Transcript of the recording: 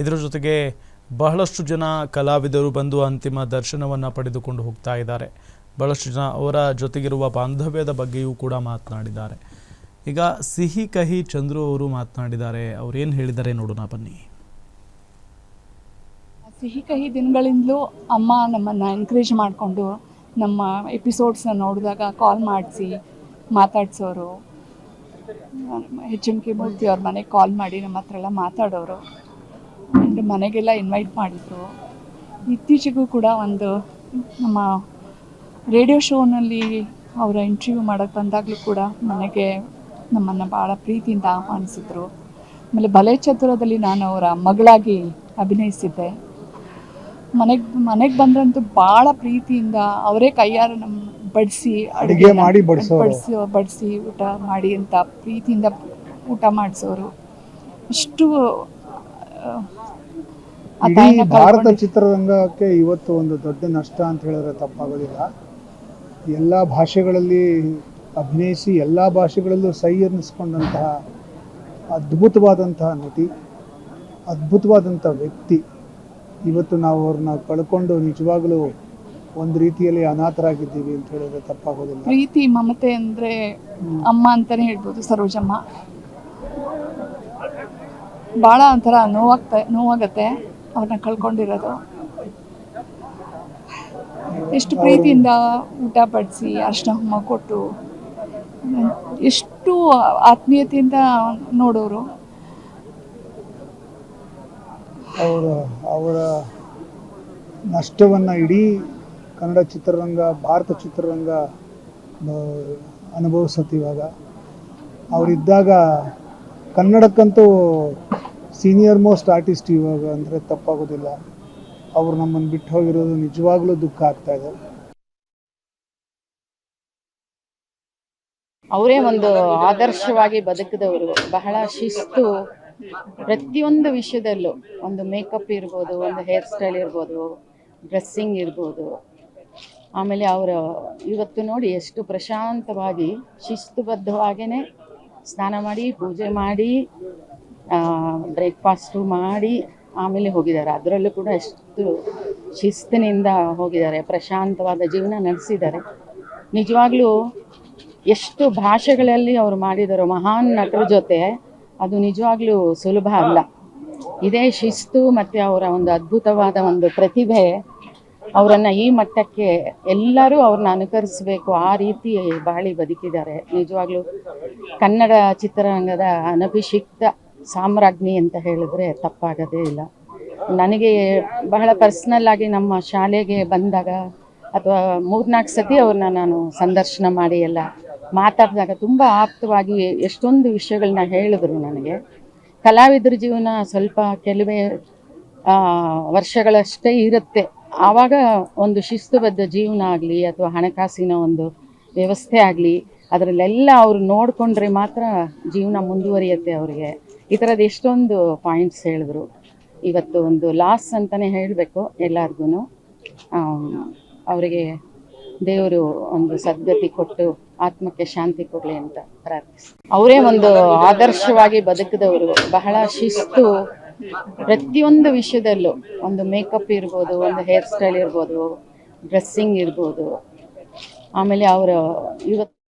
ಇದರ ಜೊತೆಗೆ ಬಹಳಷ್ಟು ಜನ ಕಲಾವಿದರು ಬಂದು ಅಂತಿಮ ದರ್ಶನವನ್ನು ಪಡೆದುಕೊಂಡು ಹೋಗ್ತಾ ಇದ್ದಾರೆ. ಬಹಳಷ್ಟು ಜನ ಅವರ ಜೊತೆಗಿರುವ ಬಾಂಧವ್ಯದ ಬಗ್ಗೆಯೂ ಕೂಡ ಮಾತನಾಡಿದ್ದಾರೆ. ಈಗ ಸಿಹಿ ಕಹಿ ಚಂದ್ರು ಅವರು ಮಾತನಾಡಿದ್ದಾರೆ. ಅವ್ರೇನು ಏನು ಹೇಳಿದ್ದಾರೆ ನೋಡೋಣ ಬನ್ನಿ. ಸಿಹಿ ಕಹಿ ದಿನಗಳಿಂದಲೂ ಅಮ್ಮ ನಮ್ಮನ್ನು ಎನ್ಕರೇಜ್ ಮಾಡಿಕೊಂಡು ನಮ್ಮ ಎಪಿಸೋಡ್ಸ್ನ ನೋಡಿದಾಗ ಕಾಲ್ ಮಾಡಿಸಿ ಮಾತಾಡ್ಸೋರು. ಹೆಚ್ ಎಂ ಕೆ ಮೂರ್ತಿ ಅವ್ರ ಮನೆಗೆ ಕಾಲ್ ಮಾಡಿ ನಮ್ಮ ಹತ್ರ ಎಲ್ಲ ಮಾತಾಡೋರು. ಆ್ಯಂಡ್ ಮನೆಗೆಲ್ಲ ಇನ್ವೈಟ್ ಮಾಡಿದ್ರು. ಇತ್ತೀಚೆಗೂ ಕೂಡ ಒಂದು ನಮ್ಮ ರೇಡಿಯೋ ಶೋನಲ್ಲಿ ಅವರ ಇಂಟರ್ವ್ಯೂ ಮಾಡೋಕ್ಕೆ ಬಂದಾಗಲೂ ಕೂಡ ಮನೆಗೆ ನಮ್ಮನ್ನು ಭಾಳ ಪ್ರೀತಿಯಿಂದ ಆಹ್ವಾನಿಸಿದ್ರು. ಆಮೇಲೆ ಬಲೆ ಚತುರದಲ್ಲಿ ನಾನು ಅವರ ಮಗಳಾಗಿ ಅಭಿನಯಿಸಿದ್ದೆ. ಮನೆಗೆ ಮನೆಗೆ ಬಂದ್ರಂತೂ ಭಾಳ ಪ್ರೀತಿಯಿಂದ ಅವರೇ ಕೈಯಾರ ನಮ್ಮ ಬಡಿಸಿ ಅಡುಗೆ ಮಾಡಿ ಬಡಿಸೋ ಬಡಿಸಿ ಊಟ ಮಾಡಿ ಅಂತ ಪ್ರೀತಿಯಿಂದ ಊಟ ಮಾಡಿಸೋರು. ಆ ಇಡೀ ಭಾರತ ಚಿತ್ರರಂಗಕ್ಕೆ ಇವತ್ತು ಒಂದು ದೊಡ್ಡ ನಷ್ಟ ಅಂತ ಹೇಳಿದ್ರೆ ತಪ್ಪಾಗೋದಿಲ್ಲ. ಎಲ್ಲ ಭಾಷೆಗಳಲ್ಲಿ ಅಭಿನಯಿಸಿ ಎಲ್ಲ ಭಾಷೆಗಳಲ್ಲೂ ಸೈ ಅನ್ನಿಸ್ಕೊಂಡಂತಹ ಅದ್ಭುತವಾದಂತಹ ನಟಿ ಅದ್ಭುತವಾದಂಥ ವ್ಯಕ್ತಿ. ಇವತ್ತು ನಾವು ಅವ್ರನ್ನ ಕಳ್ಕೊಂಡು ನಿಜವಾಗಲೂ ಒಂದು ರೀತಿಯಲ್ಲಿ ಅನಾಥರಾಗಿದ್ದೀವಿ ಅಂತ ಹೇಳಿದ್ರೆ ತಪ್ಪಾಗೋದಿಲ್ಲ. ಪ್ರೀತಿ ಮಮತೆ ಅಂದ್ರೆ ಅಮ್ಮ ಅಂತಾನೆ ಹೇಳ್ಬೋದು ಸರೋಜಮ್ಮ. ಭಾಳ ಒಂಥರ ನೋವಾಗ್ತಾ, ನೋವಾಗತ್ತೆ, ಅವ್ರನ್ನ ಕಳ್ಕೊಂಡಿರೋದು. ಎಷ್ಟು ಪ್ರೀತಿಯಿಂದ ಊಟ ಬಡಿಸಿ ಅರ್ಶಿನ ಹುಮ್ಮ ಕೊಟ್ಟು, ಎಷ್ಟು ಆತ್ಮೀಯತೆಯಿಂದ ನೋಡೋರು. ಅವರ ಅವರ ನಷ್ಟವನ್ನು ಇಡೀ ಕನ್ನಡ ಚಿತ್ರರಂಗ, ಭಾರತ ಚಿತ್ರರಂಗ ಅನುಭವಿಸತ್ತಿವಾಗ ಅವರಿದ್ದಾಗ ಕನ್ನಡಕ್ಕಂತೂ ಸೀನಿಯರ್ ಮೋಸ್ಟ್ ಆರ್ಟಿಸ್ಟ್ ಇವಾಗ ಅಂದರೆ ತಪ್ಪಾಗೋದಿಲ್ಲ. ಅವರು ನಮ್ಮನ್ನು ಬಿಟ್ಟು ಹೋಗಿರೋದು ನಿಜವಾಗ್ಲೂ ದುಃಖ ಆಗ್ತಾ ಇದೆ. ಅವರೇ ಒಂದು ಆದರ್ಶವಾಗಿ ಬದುಕಿದವರು. ಬಹಳ ಶಿಸ್ತು. ಪ್ರತಿಯೊಂದು ವಿಷಯದಲ್ಲೂ ಒಂದು ಮೇಕಪ್ ಇರ್ಬೋದು, ಒಂದು ಹೇರ್ ಸ್ಟೈಲ್ ಇರ್ಬೋದು ಡ್ರೆಸ್ಸಿಂಗ್ ಇರ್ಬೋದು. ಆಮೇಲೆ ಅವರ ಇವತ್ತು ನೋಡಿ ಎಷ್ಟು ಪ್ರಶಾಂತವಾಗಿ ಶಿಸ್ತುಬದ್ಧವಾಗೇ ಸ್ನಾನ ಮಾಡಿ, ಪೂಜೆ ಮಾಡಿ ಬ್ರೇಕ್ಫಾಸ್ಟು ಮಾಡಿ ಆಮೇಲೆ ಹೋಗಿದ್ದಾರೆ. ಅದರಲ್ಲೂ ಕೂಡ ಎಷ್ಟು ಶಿಸ್ತಿನಿಂದ ಹೋಗಿದ್ದಾರೆ. ಪ್ರಶಾಂತವಾದ ಜೀವನ ನಡೆಸಿದ್ದಾರೆ. ನಿಜವಾಗ್ಲೂ ಎಷ್ಟು ಭಾಷೆಗಳಲ್ಲಿ ಅವರು ಮಾಡಿದಾರೋ ಮಹಾನ್ ನಟರ ಜೊತೆ, ಅದು ನಿಜವಾಗ್ಲೂ ಸುಲಭ ಅಲ್ಲ. ಇದೇ ಶಿಸ್ತು ಮತ್ತು ಅವರ ಒಂದು ಅದ್ಭುತವಾದ ಒಂದು ಪ್ರತಿಭೆ, ಅವರನ್ನು ಈ ಮಟ್ಟಕ್ಕೆ ಎಲ್ಲರೂ ಅವ್ರನ್ನ ಅನುಕರಿಸಬೇಕು, ಆ ರೀತಿ ಬಾಳಿ ಬದುಕಿದ್ದಾರೆ. ನಿಜವಾಗ್ಲೂ ಕನ್ನಡ ಚಿತ್ರರಂಗದ ಅನಭಿಷಿಕ್ತ ಸಾಮ್ರಾಜ್ಞಿ ಅಂತ ಹೇಳಿದ್ರೆ ತಪ್ಪಾಗೋದೇ ಇಲ್ಲ. ನನಗೆ ಬಹಳ ಪರ್ಸ್ನಲ್ ಆಗಿ ನಮ್ಮ ಶಾಲೆಗೆ ಬಂದಾಗ ಅಥವಾ ಮೂರ್ನಾಲ್ಕು ಸತಿ ಅವ್ರನ್ನ ನಾನು ಸಂದರ್ಶನ ಮಾಡಿ ಎಲ್ಲ ಮಾತಾಡಿದಾಗ ತುಂಬ ಆಪ್ತವಾಗಿ ಎಷ್ಟೊಂದು ವಿಷಯಗಳನ್ನ ಹೇಳಿದ್ರು ನನಗೆ. ಕಲಾವಿದ್ರ ಜೀವನ ಸ್ವಲ್ಪ ಕೆಲವೇ ವರ್ಷಗಳಷ್ಟೇ ಇರುತ್ತೆ. ಆವಾಗ ಒಂದು ಶಿಸ್ತುಬದ್ಧ ಜೀವನ ಆಗಲಿ ಅಥವಾ ಹಣಕಾಸಿನ ಒಂದು ವ್ಯವಸ್ಥೆ ಆಗಲಿ, ಅದರಲ್ಲೆಲ್ಲ ಅವರು ನೋಡಿಕೊಂಡ್ರೆ ಮಾತ್ರ ಜೀವನ ಮುಂದುವರಿಯುತ್ತೆ ಅವರಿಗೆ. ಈ ಥರದ ಎಷ್ಟೊಂದು ಪಾಯಿಂಟ್ಸ್ ಹೇಳಿದ್ರು. ಇವತ್ತು ಒಂದು ಲಾಸ್ ಅಂತಲೇ ಹೇಳಬೇಕು ಎಲ್ಲರಿಗೂ ಅವರಿಗೆ ದೇವರು ಒಂದು ಸದ್ಗತಿ ಕೊಟ್ಟು ಆತ್ಮಕ್ಕೆ ಶಾಂತಿ ಕೊಡಲಿ ಅಂತ ಪ್ರಾರ್ಥಿಸ್ತೀನಿ. ಅವರೇ ಒಂದು ಆದರ್ಶವಾಗಿ ಬದುಕಿದವರು. ಬಹಳ ಶಿಸ್ತು. ಪ್ರತಿಯೊಂದು ವಿಷಯದಲ್ಲೂ ಒಂದು ಮೇಕಪ್ ಇರ್ಬೋದು, ಒಂದು ಹೇರ್ ಸ್ಟೈಲ್ ಇರ್ಬೋದು ಡ್ರೆಸ್ಸಿಂಗ್ ಇರ್ಬೋದು. ಆಮೇಲೆ ಅವರ ಇವತ್ತು